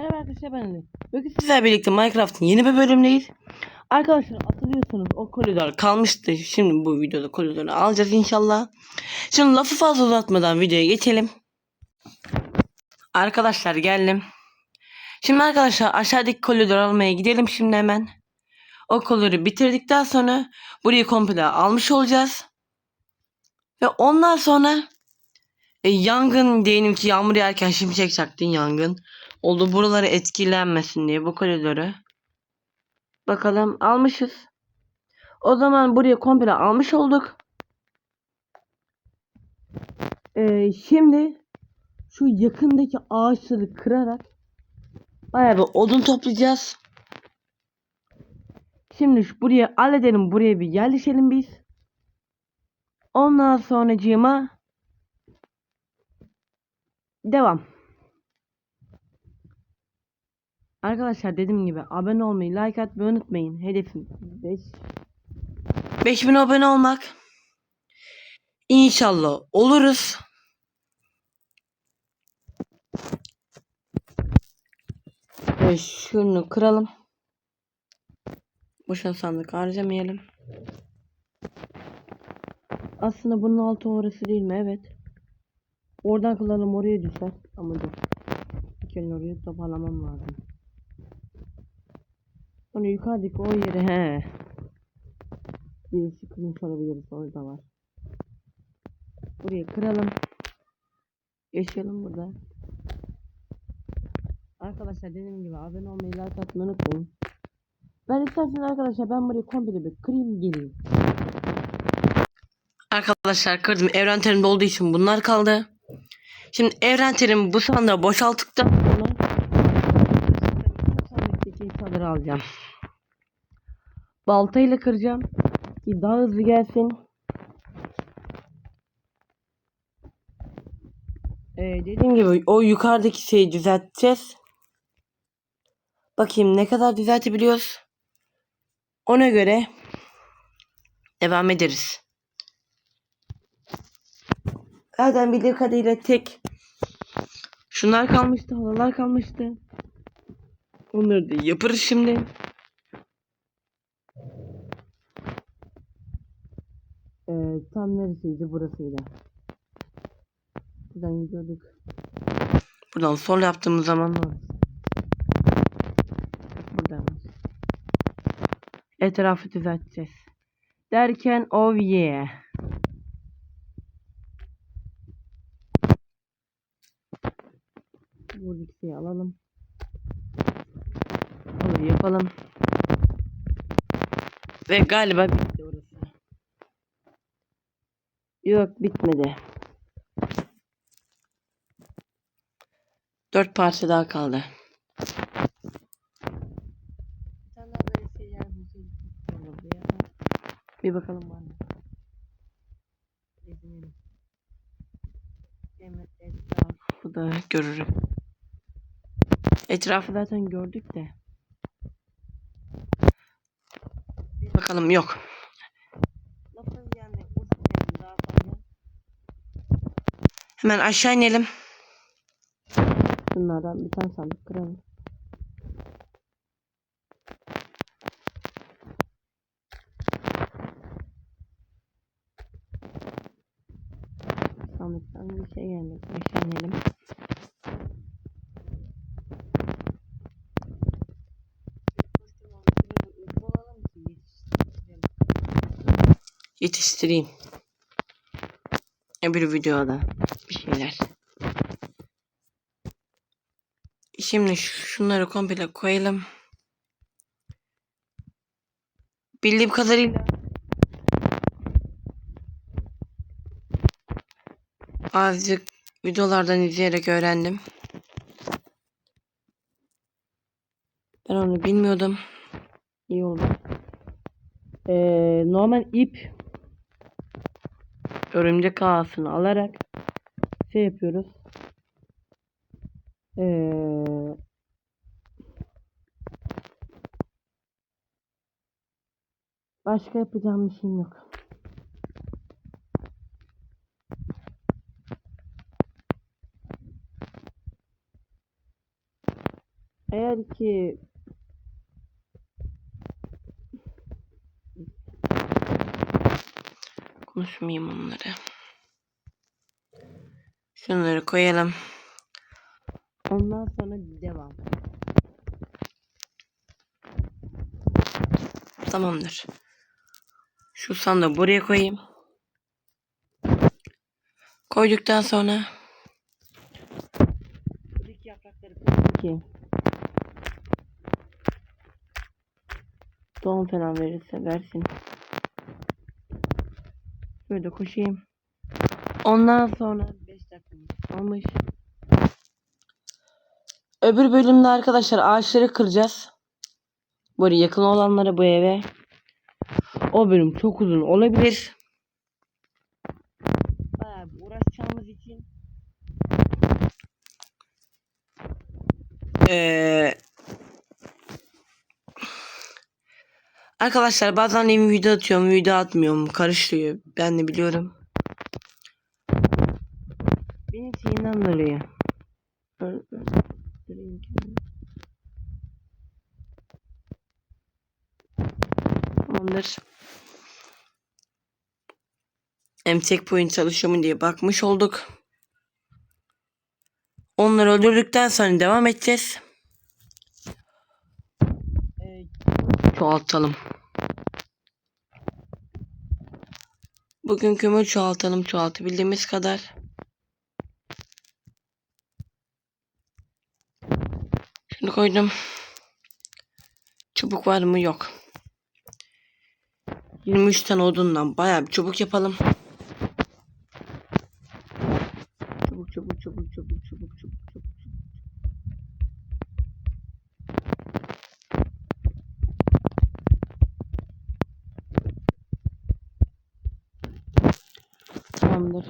Merhaba arkadaşlar ben Ali. Bugün sizlerle birlikte Minecraft'ın yeni bir bölümdeyiz. Arkadaşlar hatırlıyorsanız o koridor kalmıştı. Şimdi bu videoda koridoru alacağız inşallah. Şimdi lafı fazla uzatmadan videoya geçelim. Arkadaşlar geldim. Şimdi arkadaşlar aşağıdaki koridoru almaya gidelim şimdi hemen. O koridoru bitirdikten sonra burayı komple almış olacağız. Ve ondan sonra e, yangın diyelim ki yağmur yağarken şimşek çaktın yangın oldu buraları etkilenmesin diye bu koridoru. Bakalım almışız. O zaman buraya komple almış olduk. Ee, şimdi şu yakındaki ağaçları kırarak bayağı bir odun toplayacağız. Şimdi şu buraya halledelim. Buraya bir yerleşelim biz. Ondan sonracığıma devam. Arkadaşlar dediğim gibi abone olmayı, like atmayı unutmayın. Hedefim 5 5000 abone olmak. İnşallah oluruz. Ve şunu kıralım. Boşuna sandık harcamayalım. Aslında bunun altı orası değil mi? Evet. Oradan kılalım oraya düşer. Ama dur. Bir kere orayı toparlamam lazım. Sonra yukarıdaki o yere he. Birisi kırmış olabiliriz orada var. Burayı kıralım. Yaşayalım burada. Arkadaşlar dediğim gibi abone olmayı like atmayı unutmayın. Ben isterseniz arkadaşlar ben burayı komple bir kırayım geleyim. Arkadaşlar kırdım. Evren terimde olduğu için bunlar kaldı. Şimdi evren terimi bu sandığı boşalttıktan sonra sandıktaki insanları alacağım. Baltayla kıracağım. Ki daha hızlı gelsin. Ee, dediğim gibi o yukarıdaki şeyi düzelteceğiz. Bakayım ne kadar düzeltebiliyoruz. Ona göre devam ederiz. Zaten bildiğim kadarıyla tek şunlar kalmıştı, halalar kalmıştı. Onları da yaparız şimdi. Ee, tam neresiydi burasıydı. Buradan gidiyorduk. Buradan sol yaptığımız zaman var. Buradan. Etrafı düzelteceğiz. Derken oh yeah. Buradaki şeyi alalım. Onu yapalım. Ve galiba. Yok bitmedi. Dört parça daha kaldı. Bir ya. Bir bakalım var mı? Etrafı da görürüm. Etrafı zaten gördük de. Bir bakalım yok. Lafın yani uzatmayalım daha fazla. Hemen aşağı inelim. Bunlardan bir tane sandık kıralım. Sandıktan bir şey gelmedi. Aşağı inelim. Yetiştireyim. Öbür videoda bir şeyler. Şimdi şu- şunları komple koyalım. Bildiğim kadarıyla azıcık videolardan izleyerek öğrendim. Ben onu bilmiyordum. İyi oldu. Ee, normal ip örümcek ağasını alarak şey yapıyoruz. Ee, başka yapacağım bir şeyim yok. Eğer ki konuşmayayım onları. Şunları koyalım. Ondan sonra devam. Tamamdır. Şu sandığı buraya koyayım. Koyduktan sonra buradaki yaprakları ki Doğum falan verirse versin. Şöyle koşayım. Ondan sonra 5 dakikamız kalmış. Öbür bölümde arkadaşlar ağaçları kıracağız. Böyle yakın olanları bu eve. O bölüm çok uzun olabilir. Bayağı uğraşacağımız için. Ee, arkadaşlar bazen evim video atıyorum, video atmıyorum. Karıştırıyor. Ben de biliyorum. Ö- durayım kendim. Tamamdır. Hem checkpoint çalışıyor mu diye bakmış olduk. Onları öldürdükten sonra devam edeceğiz. Ee, çoğaltalım. Bugün kömür çoğaltalım çoğaltabildiğimiz kadar. Şunu koydum. Çubuk var mı? Yok. 23 tane odundan bayağı bir çubuk yapalım. Çubuk çubuk çubuk çubuk çubuk çubuk çubuk. Tamamdır.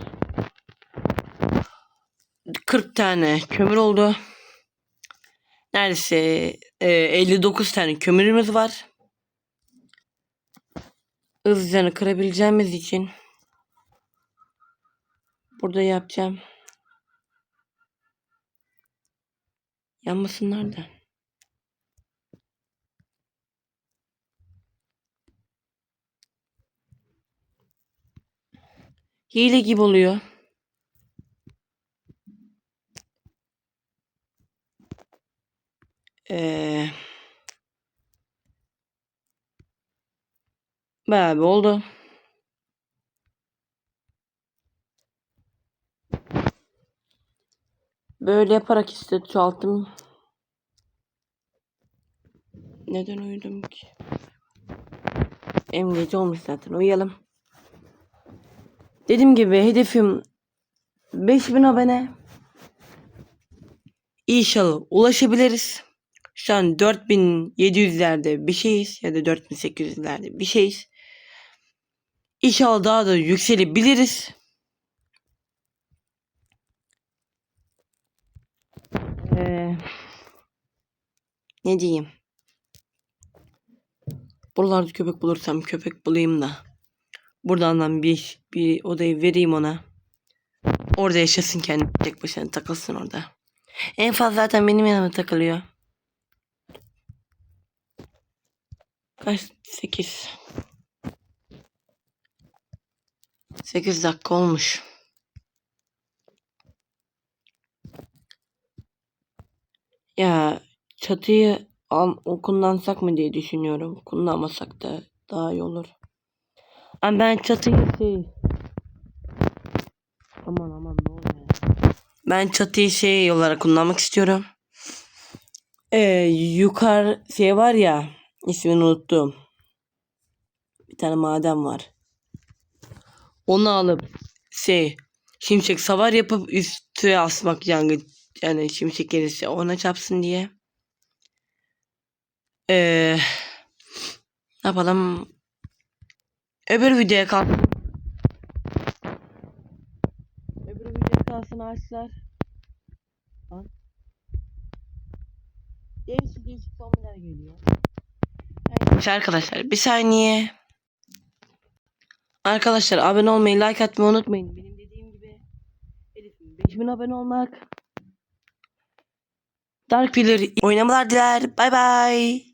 40 tane kömür oldu. Neredeyse e, 59 tane kömürümüz var. Hızlıca kırabileceğimiz için burada yapacağım. Yanmasınlar da. Hile gibi oluyor. Ee, bayağı bir oldu. Böyle yaparak işte çoğalttım. Neden uyudum ki? Hem gece olmuş zaten uyuyalım. Dediğim gibi hedefim 5000 abone. İnşallah ulaşabiliriz. Şu an 4700'lerde bir şeyiz ya da 4800'lerde bir şeyiz. İnşallah daha da yükselebiliriz. Ee, ne diyeyim? Buralarda köpek bulursam köpek bulayım da. Buradan bir, bir odayı vereyim ona. Orada yaşasın kendi tek başına takılsın orada. En fazla zaten benim yanıma takılıyor. Kaç? 8. 8 dakika olmuş. Ya çatıyı al, kullansak mı diye düşünüyorum. Kullanmasak da daha iyi olur. Ama ben çatıyı şey... Aman aman ne oluyor? Ben çatıyı şey olarak kullanmak istiyorum. Ee, yukarı şey var ya ismini unuttum. Bir tane maden var. Onu alıp şey şimşek savar yapıp üstüne asmak yani yani şimşek gelirse ona çarpsın diye. Ee, ne yapalım? Öbür videoya kalsın. Öbür videoya kalsın ağaçlar. Değişik değişik zombiler geliyor. Evet. Arkadaşlar bir saniye. Arkadaşlar abone olmayı, like atmayı unutmayın. Benim dediğim gibi hedefim 5000 abone olmak. Dark Pillar oynamalar diler. Bay bay.